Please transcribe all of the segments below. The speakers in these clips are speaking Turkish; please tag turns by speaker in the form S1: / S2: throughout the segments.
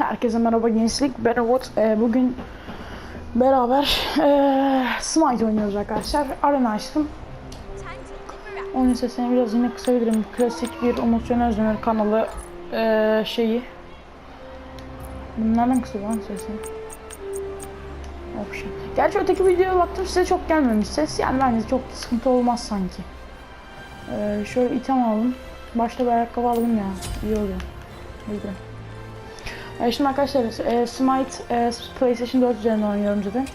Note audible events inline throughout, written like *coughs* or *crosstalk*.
S1: Herkese merhaba gençlik. Ben Umut. Ee, bugün beraber ee, Smite oynuyoruz arkadaşlar. Arena açtım. Oyun sesini biraz yine kısabilirim. Klasik bir Umut Özdener kanalı ee, şeyi. Bunlardan kısa lan sesini. Option. Gerçi öteki videoya baktım size çok gelmemiş ses. Yani bence çok sıkıntı olmaz sanki. Ee, şöyle item aldım. Başta bir ayakkabı aldım ya. İyi oluyor. Güzel. E, şimdi arkadaşlar e, Smite e, PlayStation 4 üzerinden oynuyorum zaten.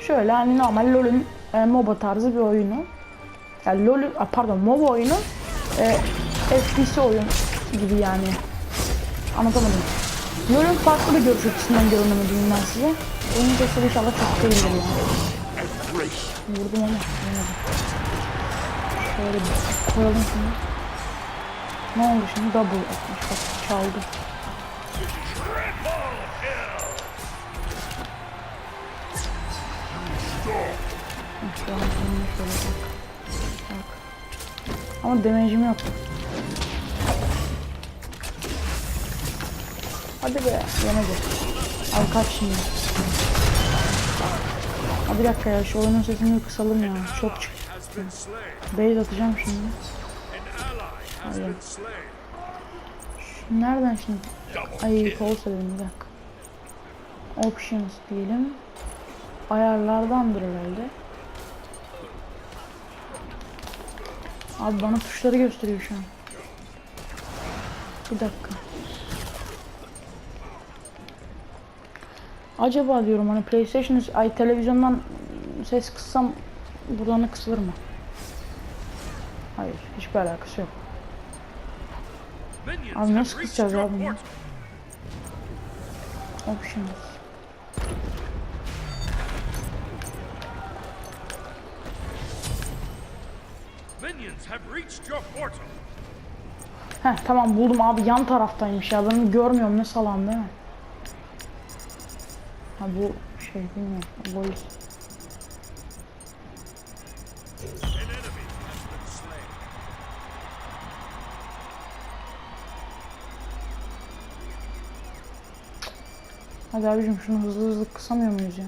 S1: Şöyle hani normal LoL'ün e, MOBA tarzı bir oyunu. Yani LoL, pardon MOBA oyunu e, FPS oyun gibi yani. Anlatamadım. LoL'ün farklı bir görüş açısından görünümü diyeyim ben size. Oyunun sesleri inşallah çok değildir yani. Vurdum ama. Şöyle bir koyalım şimdi. Ne oldu şimdi? Double atmış. Bak çaldı. Şu an sonunda şöyle bak. Bak. Ama damage'im yok. Hadi be. Yemedi. Al kaç şimdi. Ha bir dakika ya şu oyunun sesini kısalım ya. Çok çıktı. Base atacağım şimdi. Şu nereden şimdi? Ay pause edelim bir dakika. Options diyelim. Ayarlardandır herhalde. Abi bana tuşları gösteriyor şu an. Bir dakika. Acaba diyorum hani PlayStation ay televizyondan ses kıssam buradan da kısılır mı? Hayır, hiçbir alakası yok. Abi nasıl kısacağız ya bunu? Options. Heh tamam buldum abi yan taraftaymış ya ben görmüyorum ne salam değil mi? Ha bu şey bilmiyorum voice. Hadi abicim şunu hızlı hızlı kısamıyor muyuz ya?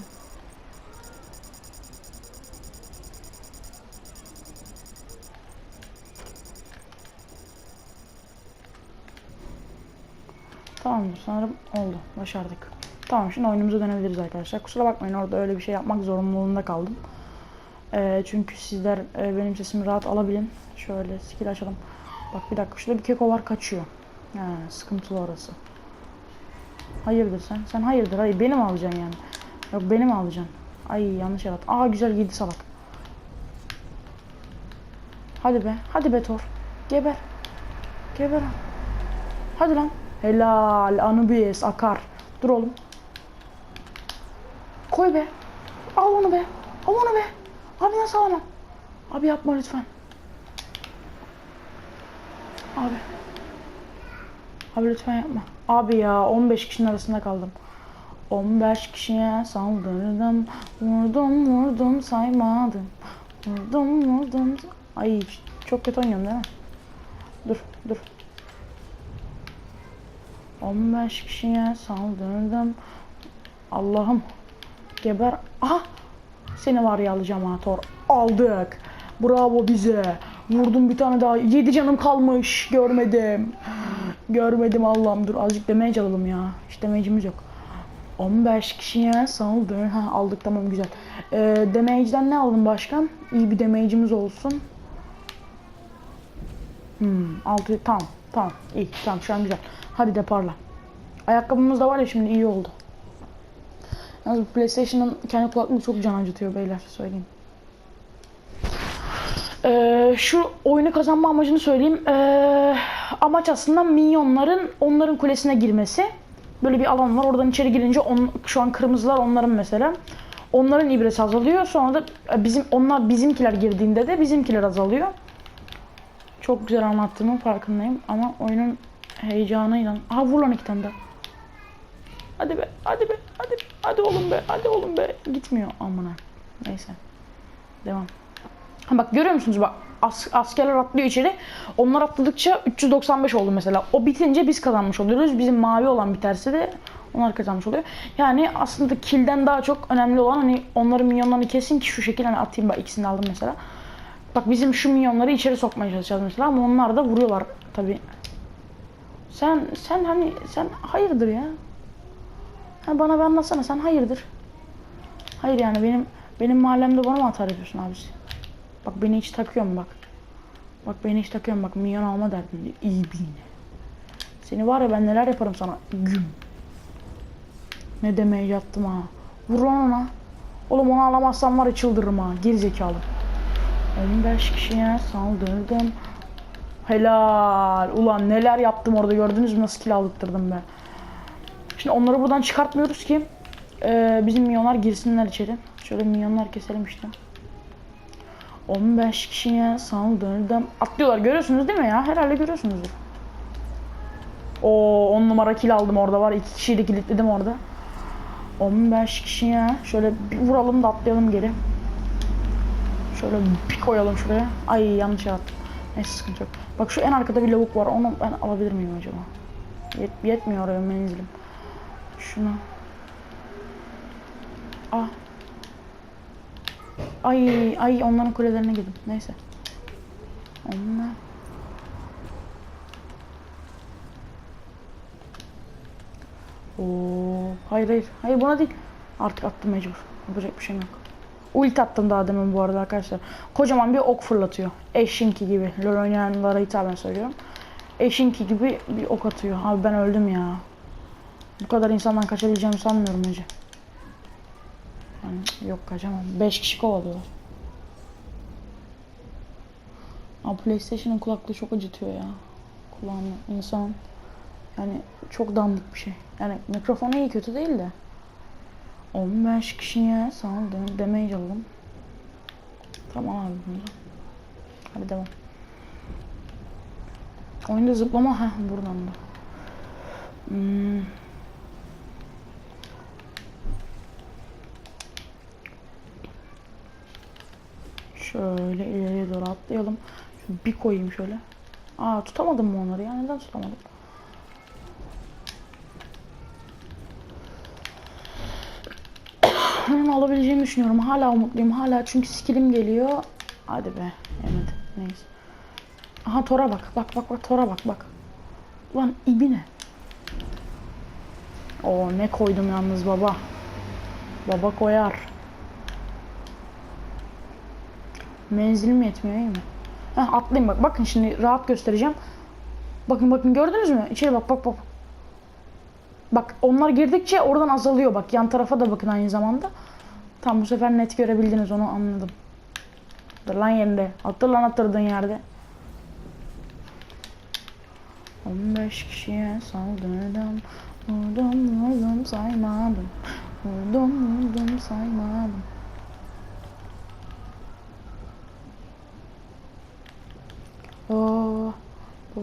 S1: Tamamdır sanırım oldu. Başardık. Tamam şimdi oyunumuza dönebiliriz arkadaşlar. Kusura bakmayın orada öyle bir şey yapmak zorunluluğunda kaldım. Ee, çünkü sizler e, benim sesimi rahat alabilin. Şöyle skill açalım. Bak bir dakika şurada bir keko var kaçıyor. He, sıkıntılı orası. Hayırdır sen? Sen hayırdır? Hayır benim alacaksın yani. Yok benim alacaksın. Ay yanlış yarat. Aa güzel yedi salak. Hadi be. Hadi be Thor. Geber. Geber. Hadi lan. Helal. Anubis akar. Dur oğlum. Koy be. Al onu be. Al onu be. Abi nasıl alamam? Abi yapma lütfen. Abi. Abi lütfen yapma. Abi ya 15 kişinin arasında kaldım. 15 kişiye saldırdım. Vurdum vurdum saymadım. Vurdum vurdum. Ay çok kötü oynuyorum değil mi? Dur dur. 15 kişiye saldırdım. Allah'ım. Geber. Aha. Seni var ya alacağım ha Thor. Aldık. Bravo bize. Vurdum bir tane daha. 7 canım kalmış. Görmedim. Görmedim Allah'ım. Dur azıcık damage alalım ya. Hiç damage'imiz yok. 15 kişiye saldır. Ha aldık tamam güzel. Ee, damage'den ne aldın başkan? İyi bir damage'imiz olsun. Hmm, 6 tamam tamam iyi tamam şu an güzel. Hadi deparla. Ayakkabımız da var ya şimdi iyi oldu. Yalnız PlayStation'ın kendi kulaklığı çok can acıtıyor beyler söyleyeyim. Ee, şu oyunu kazanma amacını söyleyeyim. Ee, amaç aslında minyonların onların kulesine girmesi. Böyle bir alan var. Oradan içeri girince on, şu an kırmızılar onların mesela. Onların ibresi azalıyor. Sonra da e, bizim onlar bizimkiler girdiğinde de bizimkiler azalıyor. Çok güzel anlattığımın farkındayım ama oyunun heyecanıyla. Aha vur lan iki tane daha. Hadi be, hadi be, hadi, hadi oğlum be, hadi oğlum be. Gitmiyor amına. Neyse. Devam. Ha bak görüyor musunuz bak. As- askerler atlıyor içeri. Onlar atladıkça 395 oldu mesela. O bitince biz kazanmış oluyoruz. Bizim mavi olan biterse de onlar kazanmış oluyor. Yani aslında kill'den daha çok önemli olan hani onların minyonlarını kesin ki şu şekilde hani atayım bak ikisini aldım mesela. Bak bizim şu minyonları içeri sokmaya çalışacağız mesela ama onlar da vuruyorlar tabi. Sen sen hani sen hayırdır ya? Ha bana bir anlatsana sen hayırdır? Hayır yani benim benim mahallemde bana mı atar yapıyorsun abisi? Bak beni hiç takıyorum bak. Bak beni hiç takıyorum bak minyon alma derdinde. İyi bin. Seni var ya ben neler yaparım sana. Güm. Ne demeye yattım ha. Vur lan ona. Oğlum onu alamazsam var ya çıldırırım ha. Gerizekalı. 15 kişiye saldırdım. Helal. Ulan neler yaptım orada gördünüz mü nasıl kill aldırttırdım ben. Şimdi onları buradan çıkartmıyoruz ki ee, bizim milyonlar girsinler içeri. Şöyle milyonlar keselim işte. 15 kişiye saldırdım. Atlıyorlar görüyorsunuz değil mi ya? Herhalde görüyorsunuzdur. O 10 numara kill aldım orada var. 2 kişiyi de kilitledim orada. 15 kişiye şöyle bir vuralım da atlayalım geri. Şöyle bir koyalım şuraya. Ay yanlış attım. Neyse sıkıntı yok. Bak şu en arkada bir lavuk var. Onu ben alabilir miyim acaba? Yet yetmiyor oraya menzilim. Şunu. Ah. Ay ay onların kulelerine girdim. Neyse. Onlar. Oo, hayır hayır. Hayır buna değil. Artık attım mecbur. Yapacak bir şeyim yok. Ulti attım daha demin bu arada arkadaşlar. Kocaman bir ok fırlatıyor. Eşinki gibi. LoL oynayanlara hitaben söylüyorum. Eşinki gibi bir ok atıyor. Abi ben öldüm ya. Bu kadar insandan kaçabileceğimi sanmıyorum Ece. Yani yok kaçamam. 5 kişi kovalıyorlar. Abi PlayStation'ın kulaklığı çok acıtıyor ya. Kulağını insan yani çok dandik bir şey. Yani mikrofonu iyi kötü değil de. 15 kişiye saldım. Damage aldım. Tamam abi bunu. Hadi devam. Oyunda zıplama ha buradan da. Hmm. Şöyle ileriye doğru atlayalım. Şunu bir koyayım şöyle. Aa tutamadım mı onları ya? Neden tutamadım? *coughs* Hemen alabileceğimi düşünüyorum. Hala umutluyum. Hala çünkü skillim geliyor. Hadi be. Yemedi. Neyse. Aha Tora bak. Bak bak bak Tora bak bak. Ulan ibine. Oo ne koydum yalnız baba. Baba koyar. Menzilim yetmiyor iyi mi? Heh atlayayım bak. Bakın şimdi rahat göstereceğim. Bakın bakın gördünüz mü? İçeri bak bak bak. Bak onlar girdikçe oradan azalıyor bak. Yan tarafa da bakın aynı zamanda. Tam bu sefer net görebildiniz onu anladım. Dur lan yerinde. Attır lan attırdığın yerde. 15 kişiye saldırdım. Vurdum vurdum saymadım. Vurdum vurdum saymadım. Oo.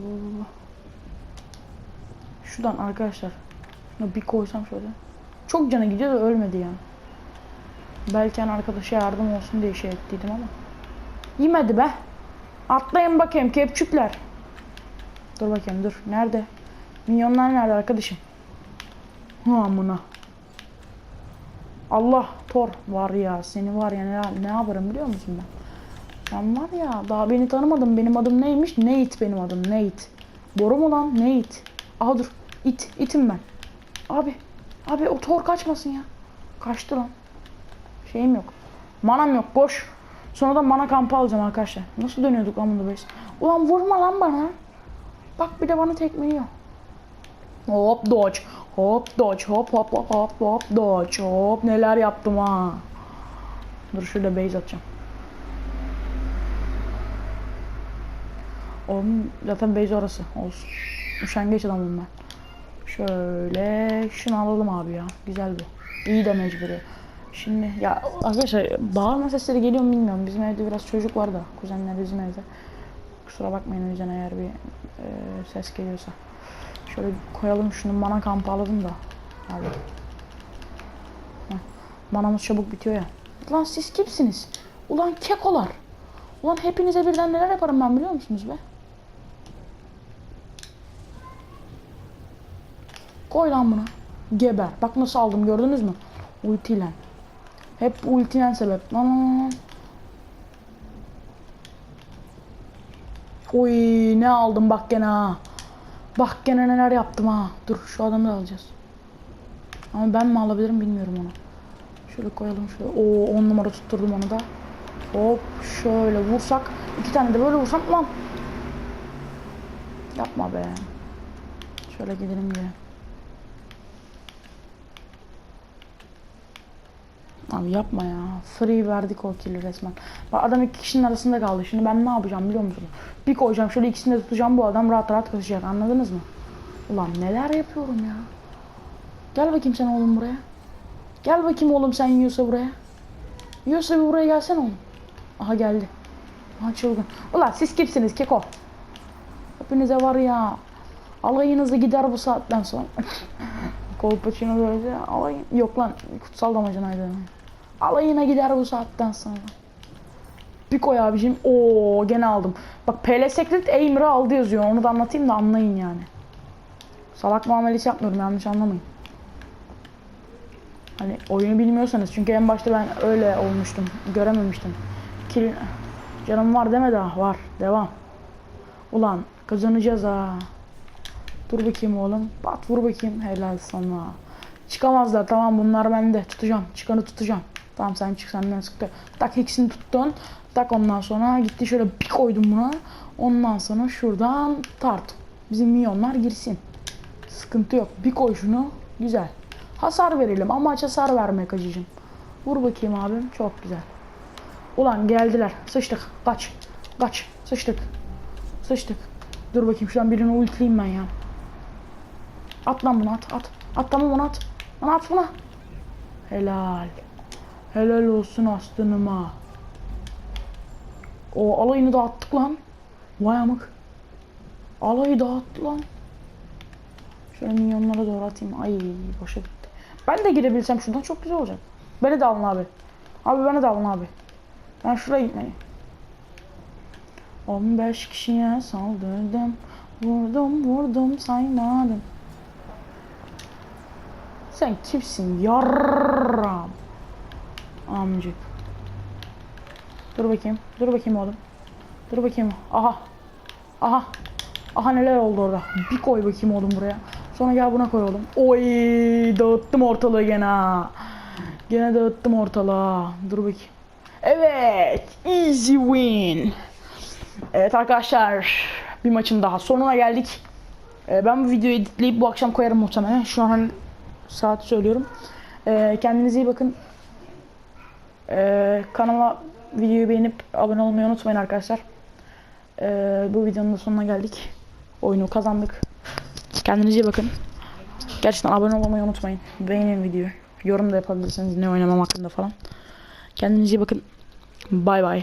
S1: Şuradan arkadaşlar. Bir koysam şöyle. Çok cana gidiyor da ölmedi yani. Belki hani arkadaşa yardım olsun diye şey ettiydim ama. Yemedi be. Atlayın bakayım kepçükler. Dur bakayım dur. Nerede? Minyonlar nerede arkadaşım? Hı amına. Allah Thor var ya seni var ya ne, ne yaparım biliyor musun ben? Ben var ya daha beni tanımadın benim adım neymiş? Nate benim adım Nate. Boru mu lan? Nate. Aha dur it itim ben. Abi abi o Thor kaçmasın ya. Kaçtı lan. Şeyim yok. Manam yok boş. Sonra da mana kampı alacağım arkadaşlar. Nasıl dönüyorduk lan bunu biz? Ulan vurma lan bana. Bak bir de bana tekmeliyor. Hop dodge. Hop dodge. Hop hop hop hop hop dodge. Hop neler yaptım ha. Dur şurada base atacağım. Oğlum zaten base orası. Olsun. Üşengeç adamım ben. Şöyle şunu alalım abi ya. Güzel bu. İyi de mecburi. Şimdi ya arkadaşlar bağırma sesleri geliyor mu bilmiyorum. Bizim evde biraz çocuk var da. Kuzenler bizim evde. Kusura bakmayın o yüzden eğer bir e, ses geliyorsa. Şöyle koyalım şunu mana kampı alalım da. Abi. Heh. Manamız çabuk bitiyor ya. Lan siz kimsiniz? Ulan kekolar. Ulan hepinize birden neler yaparım ben biliyor musunuz be? Koy lan bunu. Geber. Bak nasıl aldım gördünüz mü? Ultiyle. Hep ultilen sebep. Lan. Oy ne aldım bak gene ha. Bak gene neler yaptım ha. Dur şu adamı da alacağız. Ama ben mi alabilirim bilmiyorum onu. Şöyle koyalım şöyle. Oo 10 numara tutturdum onu da. Hop şöyle vursak. iki tane de böyle vursam lan. Yapma be. Şöyle gidelim diye. Abi yapma ya. Free verdik o kill'i resmen. Bak adam iki kişinin arasında kaldı. Şimdi ben ne yapacağım biliyor musunuz? Bir koyacağım şöyle ikisini de tutacağım bu adam rahat rahat kaçacak. Anladınız mı? Ulan neler yapıyorum ya. Gel bakayım sen oğlum buraya. Gel bakayım oğlum sen yiyorsa buraya. Yiyorsa bir buraya gelsene oğlum. Aha geldi. Aha çılgın. Ulan siz kimsiniz keko? Hepinize var ya. Alayınızı gider bu saatten sonra. *laughs* Kolpaçino böyle alayın. Yok lan kutsal damacanaydı. Alayına gider bu saatten sonra. Bir koy abicim. Oo gene aldım. Bak PL Secret Aimer'ı aldı yazıyor. Onu da anlatayım da anlayın yani. Salak muamelesi yapmıyorum yanlış anlamayın. Hani oyunu bilmiyorsanız çünkü en başta ben öyle olmuştum. Görememiştim. Kill... Canım var deme daha var. Devam. Ulan kazanacağız ha. Dur bakayım oğlum. Bat vur bakayım. Helal sana. Çıkamazlar tamam bunlar bende. Tutacağım. Çıkanı tutacağım. Tamam sen çık senden sıktı. Tak ikisini tuttun. Tak ondan sonra gitti şöyle bir koydum buna. Ondan sonra şuradan tart. Bizim milyonlar girsin. Sıkıntı yok. Bir koy şunu. Güzel. Hasar verelim. Amaç hasar vermek acıcım. Vur bakayım abim. Çok güzel. Ulan geldiler. Sıçtık. Kaç. Kaç. Sıçtık. Sıçtık. Dur bakayım şuradan birini ultileyim ben ya. At lan bunu at. At. At tamam onu at. Onu at buna. Helal. Helal olsun aslanıma. O alayını dağıttık lan. Vay amık. Alayı dağıttı lan. Şöyle minyonlara doğru atayım. Ay boşa gitti. Ben de girebilsem şuradan çok güzel olacak. Beni de alın abi. Abi beni de alın abi. Ben şuraya gitmeliyim. 15 kişiye saldırdım. Vurdum vurdum saymadım. Sen kimsin yarram? Amcık. Dur bakayım. Dur bakayım oğlum. Dur bakayım. Aha. Aha. Aha neler oldu orada. Bir koy bakayım oğlum buraya. Sonra gel buna koy oğlum. Oy dağıttım ortalığı gene. ha. Gene dağıttım ortalığı. Dur bakayım. Evet. Easy win. Evet arkadaşlar. Bir maçın daha sonuna geldik. Ee, ben bu videoyu editleyip bu akşam koyarım muhtemelen. Şu an saat söylüyorum. Ee, kendinize iyi bakın. Ee, kanalıma videoyu beğenip abone olmayı unutmayın arkadaşlar. Ee, bu videonun da sonuna geldik. Oyunu kazandık. Kendinize iyi bakın. Gerçekten abone olmayı unutmayın. Beğenin videoyu. Yorum da yapabilirsiniz ne oynamam hakkında falan. Kendinize iyi bakın. Bay bay.